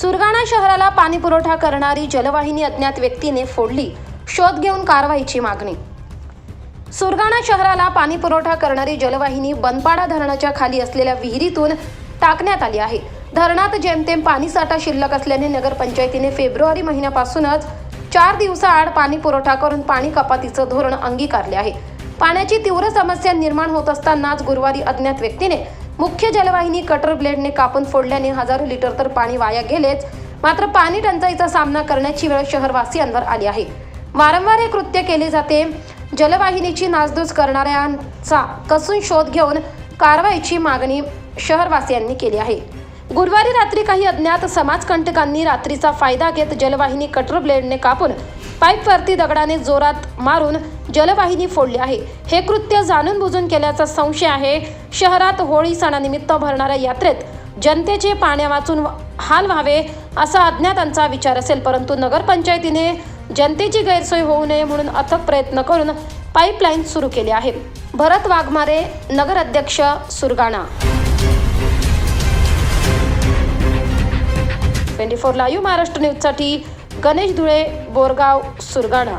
सुरगाणा शहराला पाणी पुरवठा करणारी जलवाहिनी अज्ञात व्यक्तीने फोडली. शोध घेऊन कारवाईची मागणी. सुरगाणा शहराला पाणी पुरवठा करणारी जलवाहिनी बनपाडा धरणाच्या खाली असलेल्या विहिरीतून टाकण्यात आली आहे. धरणात जेमतेम पाणीसाठा शिल्लक असल्याने नगरपंचायतीने फेब्रुवारी महिन्यापासूनच चार दिवसाआड पाणी पुरवठा करून पाणी कपातीचं धोरण अंगीकारले आहे. पाण्याची तीव्र समस्या निर्माण होत असतानाच गुरुवारी अज्ञात व्यक्तीने मुख्य जलवाहिनी कटर ब्लेडने कापून फोडल्याने हजारो लिटर तर पाणी वाया गेलेच. मात्र पाणी टंचाईचा सामना करण्याची वेळ शहरवासियांवर आली आहे. वारंवार हे कृत्य केले जाते. जलवाहिनीची नासधूस करणाऱ्यांचा कसून शोध घेऊन कारवाईची मागणी शहरवासियांनी केली आहे. गुरुवारी रात्री काही अज्ञात समाजकंटकांनी रात्रीचा फायदा घेत जलवाहिनी कटर ब्लेडने कापून पाईपवरती दगडाने जोरात मारून जलवाहिनी फोडली आहे. हे कृत्य जाणून बुजून केल्याचा संशय आहे. शहरात होळी सणानिमित्त भरणाऱ्या यात्रेत जनतेचे पाण्या वाचून हाल व्हावे असा अज्ञातांचा विचार असेल परंतु नगरपंचायतीने जनतेची गैरसोय होऊ नये म्हणून अथक प्रयत्न करून पाईपलाईन सुरू केली आहे. भरत वाघमारे नगर अध्यक्ष Surgana. Twenty four live Maharashtra न्यूजसाठी गणेश धुळे बोरगाव सुरगाणा.